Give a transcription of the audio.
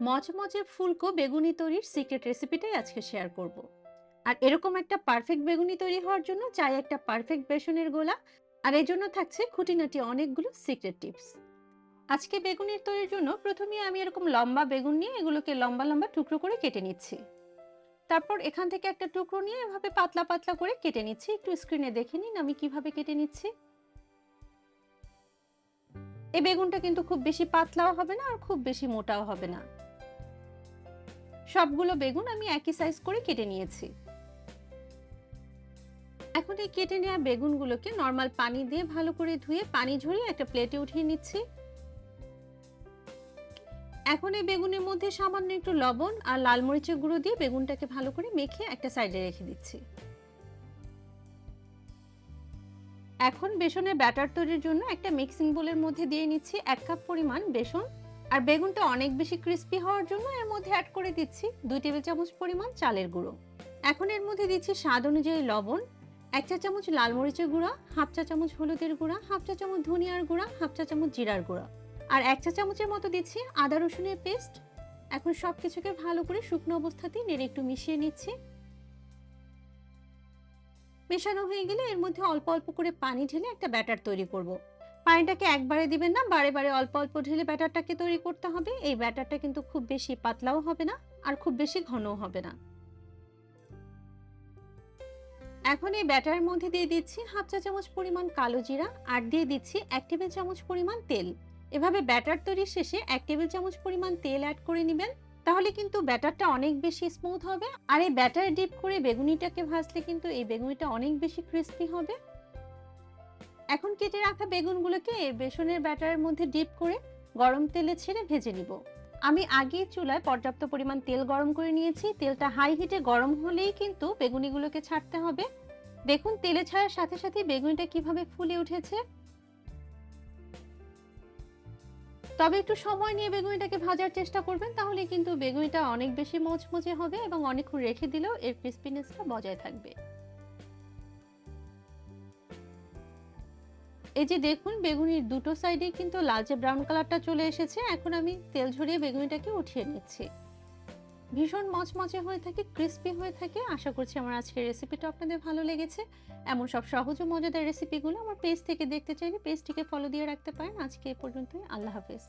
মচমচে ফুলকো বেগুনি তৈরির সিক্রেট রেসিপিটাই আজকে শেয়ার করব। আর এরকম একটা পারফেক্ট বেগুনি তৈরি হওয়ার জন্য চাই একটা পারফেক্ট বেসনের গোলা। আর এই জন্য থাকছে খুঁটিনাটি অনেকগুলো সিক্রেট টিপস আজকে বেগুনের তৈরির জন্য প্রথমে আমি এরকম লম্বা বেগুন নিয়ে এগুলোকে লম্বা লম্বা টুকরো করে কেটে নিচ্ছি। তারপর এখান থেকে একটা টুকরো নিয়ে এভাবে পাতলা পাতলা করে কেটে নিচ্ছি। একটু স্ক্রিনে দেখে নিন আমি কীভাবে কেটে নিচ্ছি। এই বেগুনটা কিন্তু খুব বেশি পাতলাও হবে না আর খুব বেশি মোটাও হবে না। সবগুলো বেগুন আমি একই সাইজ করে কেটে নিয়েছি। এখন এই কেটে নেওয়া বেগুনগুলোকে নর্মাল পানি দিয়ে ভালো করে ধুয়ে পানি ঝরিয়ে একটা প্লেটে উঠিয়ে নিচ্ছি। এখন এই বেগুনের মধ্যে সামান্য একটু লবণ আর লাল মরিচের গুঁড়ো দিয়ে বেগুনটাকে ভালো করে মেখে একটা সাইডে রেখে দিচ্ছি। এখন বেসনের ব্যাটার তৈরির জন্য একটা মিক্সিং বোলের মধ্যে দিয়ে নিচ্ছি এক কাপ পরিমাণ বেসন। আর বেগুনটা অনেক বেশি ক্রিস্পি হওয়ার জন্য এর মধ্যে অ্যাড করে দিচ্ছি দুই টেবিল চামচ পরিমাণ চালের গুঁড়ো। এখন এর মধ্যে দিচ্ছি স্বাদ অনুযায়ী লবণ, এক চা চামচ লাল মরিচের গুঁড়া, হাফ চা চামচ হলুদের গুঁড়া, হাফ চা চামচ ধনিয়ার গুঁড়া, হাফ চা চামচ জিরার গুঁড়া। আর এক চা চামচের মতো দিচ্ছি আদা রসুনের পেস্ট। এখন সব কিছুকে ভালো করে শুকনো অবস্থাতেই নেড়ে একটু মিশিয়ে নিচ্ছি। মেশানো হয়ে গেলে এর মধ্যে অল্প অল্প করে পানি ঢেলে একটা ব্যাটার তৈরি করব। পানিটাকে একবারে দিবেন না, বারে বারে অল্প অল্প ঢেলে ব্যাটারটাকে তৈরি করতে হবে। এই ব্যাটারটা কিন্তু খুব বেশি পাতলাও হবে না আর খুব বেশি ঘনও হবে না। এখন এই ব্যাটারের মধ্যে দিয়ে দিচ্ছি হাফ চা চামচ পরিমাণ কালো জিরা আর দিয়ে দিচ্ছি এক টেবিল চামচ পরিমাণ তেল। এভাবে ব্যাটার তৈরির শেষে এক টেবিল চামচ পরিমাণ তেল অ্যাড করে নেবেন। তাহলে কিন্তু ব্যাটারটা অনেক বেশি স্মুথ হবে। আর এই ব্যাটার ডিপ করে বেগুনিটাকে ভাজলে কিন্তু এই বেগুনিটা অনেক বেশি ক্রিস্পি হবে। এখন কেটে রাখা বেগুনগুলোকে বেসনের ব্যাটারের মধ্যে ডিপ করে গরম তেলে ছেড়ে ভেজে নিব। আমি আগে চুলায় পর্যাপ্ত পরিমাণ তেল গরম করে নিয়েছি। তেলটা হাই হিটে গরম হলেই কিন্তু বেগুনিগুলোকে ছাড়তে হবে। দেখুন, তেলে ছাড়ার সাথে সাথে বেগুনিটা কীভাবে ফুলে উঠেছে। তবে একটু সময় নিয়ে বেগুনিটাকে ভাজার চেষ্টা করবেন, তাহলে কিন্তু বেগুনিটা অনেক বেশি মচমচে হবে এবং অনেকক্ষণ রেখে দিলেও এর ক্রিস্পিনেসটা বজায় থাকবে। এই যে দেখুন, বেগুনির দুটো সাইডে কিন্তু লালচে ব্রাউন কালারটা চলে এসেছে। এখন আমি তেল ঝরিয়ে বেগুনিটাকে উঠিয়ে নিচ্ছি। ভীষণ মচমচে হয়ে থাকে ক্রিস্পি হয়ে থাকে। আশা করছি আমার আজকের রেসিপিটা আপনাদের ভালো লেগেছে। এমন সব সহজ ও মজাদার রেসিপিগুলো আমার পেজ থেকে দেখতে চাইলে পেজটিকে ফলো দিয়ে রাখতে পারেন। আজকে এ পর্যন্তই। আল্লাহ হাফেজ।